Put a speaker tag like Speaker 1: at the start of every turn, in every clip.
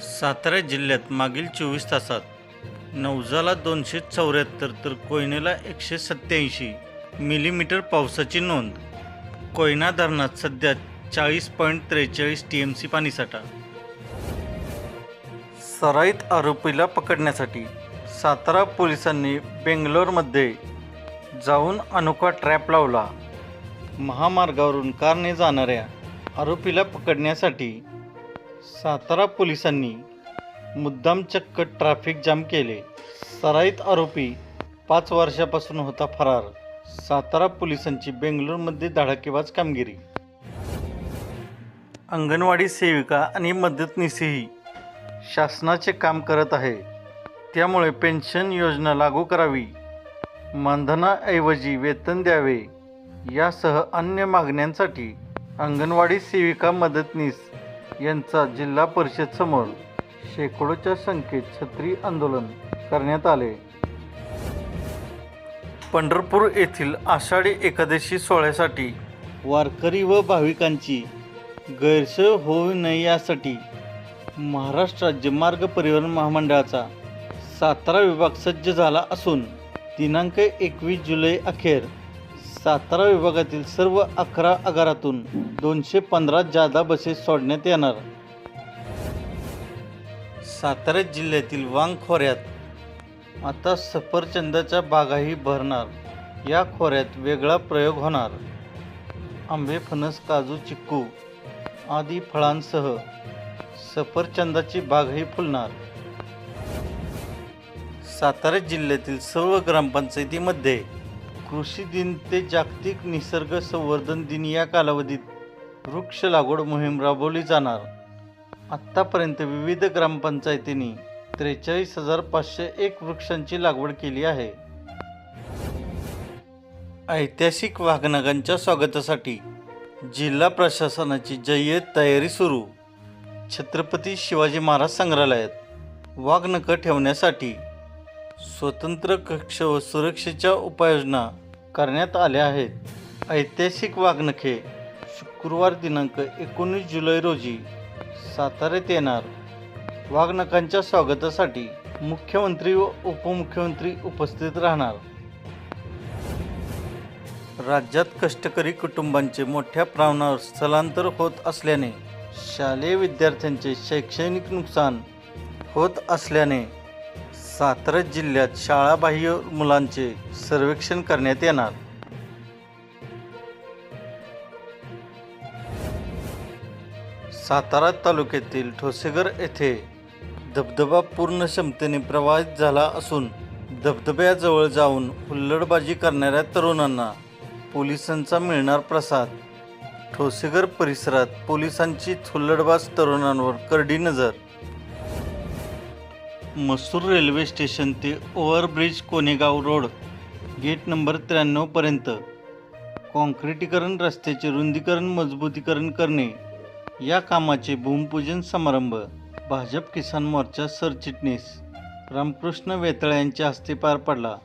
Speaker 1: सातारा जिल्ह्यात मागील चोवीस तासात नवजाला दोनशे चौऱ्याहत्तर तर कोयनेला एकशे सत्याऐंशी मिलीमीटर पावसाची नोंद. कोयना धरणात सध्या चाळीस पॉईंट त्रेचाळीस टी एम सी पाणीसाठा. सराईत आरोपीला पकडण्यासाठी सातारा पोलिसांनी बेंगलोरमध्ये जाऊन अनोखा ट्रॅप लावला. महामार्गावरून कारने जाणाऱ्या आरोपीला पकडण्यासाठी सातारा पोलिसांनी मुद्दाम चक्क ट्रॅफिक जाम केले. सराईत आरोपी पाच वर्षापासून होता फरार. सातारा पोलिसांची बेंगलोरमध्ये धडाकेबाज कामगिरी. अंगणवाडी सेविका आणि मदतनीसही शासनाचे काम करत आहे. त्यामुळे पेन्शन योजना लागू करावी. मानधनाऐवजी वेतन द्यावे. यासह अन्य मागण्यांसाठी अंगणवाडी सेविका मदतनीस यांचा जिल्हा परिषद समोर शेकडोच्या संख्येत छत्री आंदोलन करण्यात आले. पंढरपूर येथील आषाढी एकादशी सोहळ्यासाठी वारकरी व भाविकांची गैरसोय होऊ नये यासाठी महाराष्ट्र राज्य मार्ग परिवहन महामंडळाचा सातारा विभाग सज्ज झाला असून दिनांक एकवीस जुलै अखेर सातारा विभागातील सर्व अकरा आगारातून दोनशे पंधरा जादा बसेस सोडण्यात येणार. सातारा जिल्ह्यातील वांग खोऱ्यात आता सफरचंदाच्या बागाही भरणार. या खोऱ्यात वेगळा प्रयोग होणार. आंबे फणस काजू चिक्कू आदी फळांसह सफरचंदाची बागही फुलणार. सातारा जिल्ह्यातील सर्व ग्रामपंचायतीमध्ये कृषी दिन ते जागतिक निसर्ग संवर्धन दिन या कालावधीत वृक्ष लागवड मोहीम राबवली जाणार. आत्तापर्यंत विविध ग्रामपंचायतींनी त्रेचाळीस हजार पाचशे एक वृक्षांची लागवड केली आहे. ऐतिहासिक वाघनगांच्या स्वागतासाठी जिल्हा प्रशासनाची जय्यत तयारी सुरू. छत्रपती शिवाजी महाराज संग्रहालयात वाघनखं ठेवण्यासाठी स्वतंत्र कक्ष व सुरक्षेच्या उपाययोजना करण्यात आल्या आहेत. ऐतिहासिक वाघनखे शुक्रवार दिनांक एकोणीस जुलै रोजी साताऱ्यात येणार. वाघनखांच्या स्वागतासाठी मुख्यमंत्री व उपमुख्यमंत्री उपस्थित राहणार. राज्यात कष्टकरी कुटुंबांचे मोठ्या प्रमाणावर स्थलांतर होत असल्याने शालेय विद्यार्थ्यांचे शैक्षणिक नुकसान होत असल्याने सातारा जिल्ह्यात शाळाबाह्य मुलांचे सर्वेक्षण करण्यात येणार. सातारा तालुक्यातील ठोसेघर येथे धबधबा पूर्ण क्षमतेने प्रवाहित झाला असून धबधब्याजवळ जाऊन हुल्लडबाजी करणाऱ्या तरुणांना पोलिसांचा मिळणार प्रसाद. ठोसेघर परिसरात पोलिसांची हुल्लडबाज तरुणांवर करडी नजर. मसूर रेल्वे स्टेशन ते overbridge Konegaon road gate number त्र्याण्णवपर्यंत काँक्रिटीकरण रस्त्याचे रुंदीकरण मजबूतीकरण करणे या कामाचे भूमिपूजन समारंभ भाजप किसान मोर्चा सरचिटणीस रामकृष्ण वेतळे यांच्या हस्ते पार पडला.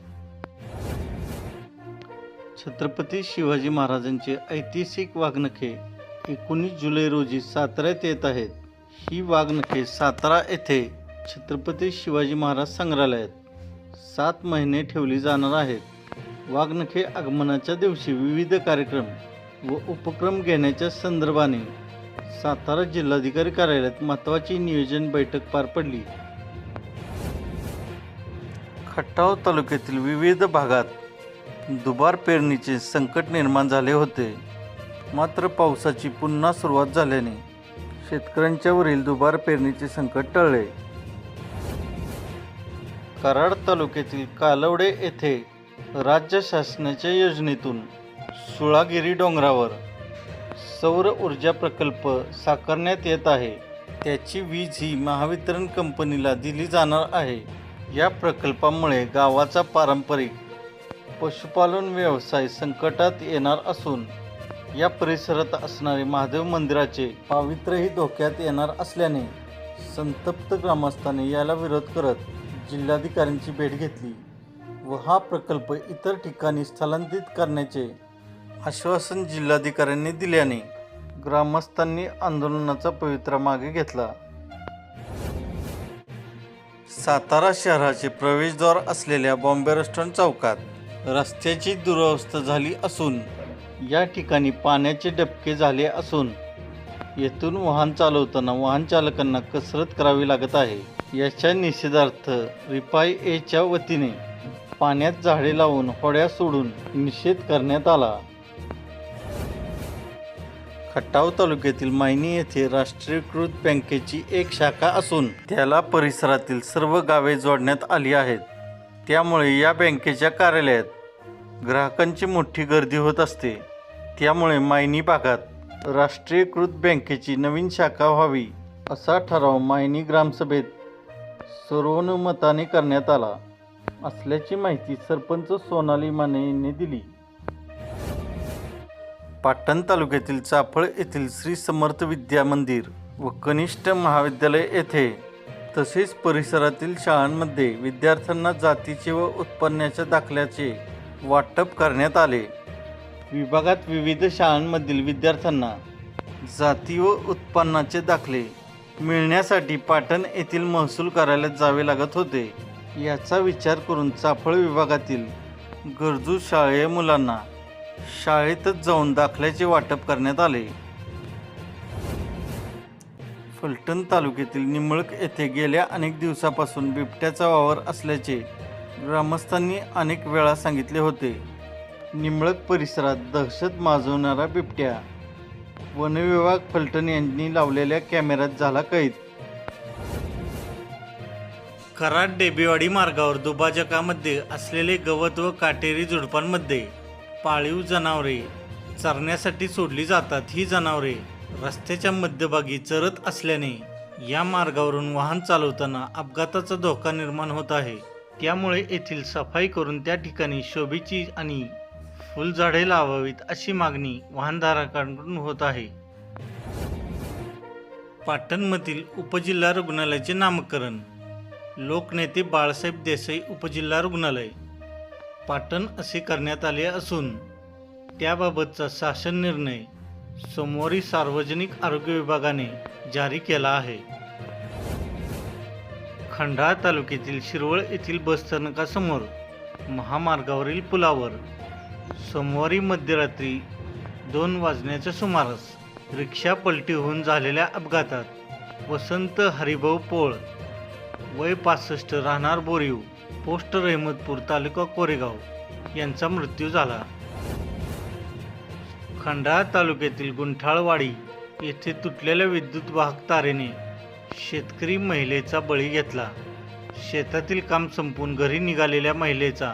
Speaker 1: छत्रपती शिवाजी महाराजांचे ऐतिहासिक वाघनखे एकोणीस जुलै रोजी साताऱ्यात येत आहेत. ही वाघनखे सातारा येथे छत्रपती शिवाजी महाराज संग्रहालयात. सात महिने ठेवली जाणार आहेत. वाघनखे आगमनाच्या दिवशी विविध कार्यक्रम व उपक्रम घेण्याच्या संदर्भाने सातारा जिल्हाधिकारी कार्यालयात महत्त्वाची नियोजन बैठक पार पडली. खटाव तालुक्यातील विविध भागात दुबार पेरणीचे संकट निर्माण झाले होते. मात्र पावसाची पुन्हा सुरुवात झाल्याने शेतकऱ्यांच्यावरील दुबार पेरणीचे संकट टळले. कराड तालुक्यातील कालवडे येथे राज्य शासनाच्या योजनेतून सुळागिरी डोंगरावर सौर ऊर्जा प्रकल्प साकारण्यात येत आहे. त्याची वीज ही महावितरण कंपनीला दिली जाणार आहे. या प्रकल्पामुळे गावाचा पारंपरिक पशुपालन व्यवसाय संकटात येणार असून या परिसरात असणारे महादेव मंदिराचे पावित्र्यही धोक्यात येणार असल्याने संतप्त ग्रामस्थांनी याला विरोध करत जिल्हाधिकाऱ्यांची भेट घेतली व हा प्रकल्प इतर ठिकाणी स्थलांतरित करण्याचे आश्वासन जिल्हाधिकाऱ्यांनी दिल्याने ग्रामस्थांनी आंदोलनाचा पवित्रा मागे घेतला. सातारा शहराचे प्रवेशद्वार असलेल्या बॉम्बे रेस्टॉरंट चौकात रस्त्याची दुरावस्था झाली असून या ठिकाणी पाण्याचे डबके झाले असून येथून वाहन चालवताना वाहन चालकांना कसरत करावी लागत आहे. याच्या निषेधार्थ रिपाई एच्या वतीने पाण्यात झाडे लावून होड्या सोडून निषेध करण्यात आला. खटाव तालुक्यातील मायनी येथे राष्ट्रीयकृत बँकेची एक शाखा असून त्याला परिसरातील सर्व गावे जोडण्यात आली आहेत. त्यामुळे या बँकेच्या कार्यालयात ग्राहकांची मोठी गर्दी होत असते. त्यामुळे मायनी भागात राष्ट्रीयकृत बँकेची नवीन शाखा व्हावी असा ठराव मायनी ग्रामसभेत सर्वानुमताने करण्यात आला. असल्याची माहिती सरपंच सोनाली माने यांनी दिली. पाटण तालुक्यातील चाफळ येथील श्री समर्थ विद्या मंदिर व कनिष्ठ महाविद्यालय येथे तसेच परिसरातील शाळांमध्ये विद्यार्थ्यांना जातीचे व उत्पन्नाच्या दाखल्याचे वाटप करण्यात आले. विभागात विविध शाळांमधील विद्यार्थ्यांना जाती व उत्पन्नाचे दाखले मिळण्यासाठी पाटण येथील महसूल कार्यालयात जावे लागत होते. याचा विचार करून चाफळ विभागातील गरजू शाळेय मुलांना शाळेतच जाऊन दाखल्याचे वाटप करण्यात आले. फलटण तालुक्यातील निमळक येथे गेल्या अनेक दिवसापासून बिबट्याचा वावर असल्याचे ग्रामस्थांनी अनेक वेळा सांगितले होते. निंबळक परिसरात दहशत माजवणारा बिबट्या. वनविभाग फलटण यांनी लावलेल्या कॅमेऱ्यात झाला कैद. कराड डेबेवाडी मार्गावर दुभाजकामध्ये असलेले गवत व काटेरी झुडपांमध्ये पाळीव जनावरे चरण्यासाठी सोडली जातात ही जनावरे रस्त्याच्या मध्यभागी चरत असल्याने या मार्गावरून वाहन चालवताना अपघाताचा धोका निर्माण होत आहे. त्यामुळे येथील सफाई करून त्या ठिकाणी शोभेची आणि फुलझाडे लावावीत अशी मागणी वाहनधारकांकडून होत आहे. पाटणमधील उपजिल्हा रुग्णालयाचे नामकरण. लोकनेते बाळासाहेब देसाई उपजिल्हा रुग्णालय. पाटण असे करण्यात आले असून त्याबाबतचा शासन निर्णय सोमवारी सार्वजनिक आरोग्य विभागाने जारी केला आहे. खंडाळा तालुक्यातील शिरवळ येथील बसस्थानकासमोर महामार्गावरील पुलावर सोमवारी मध्यरात्री दोन वाजण्याच्या सुमारास रिक्षा पलटी होऊन झालेल्या अपघातात वसंत हरिभाऊ पोळ वय पासष्ट राहणार बोरीव पोस्ट रहमतपूर तालुका कोरेगाव यांचा मृत्यू झाला. खंडाळा तालुक्यातील गुंठाळवाडी येथे तुटलेल्या विद्युत वाहक तारेने शेतकरी महिलेचा बळी घेतला. शेतातील काम संपून घरी निघालेल्या महिलेचा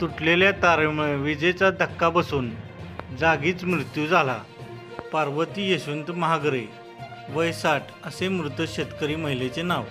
Speaker 1: तुटलेल्या तारेमुळे विजेचा धक्का बसून जागीच मृत्यू झाला. पार्वती यशवंत महागरे वय साठ असे मृत शेतकरी महिलेचे नाव.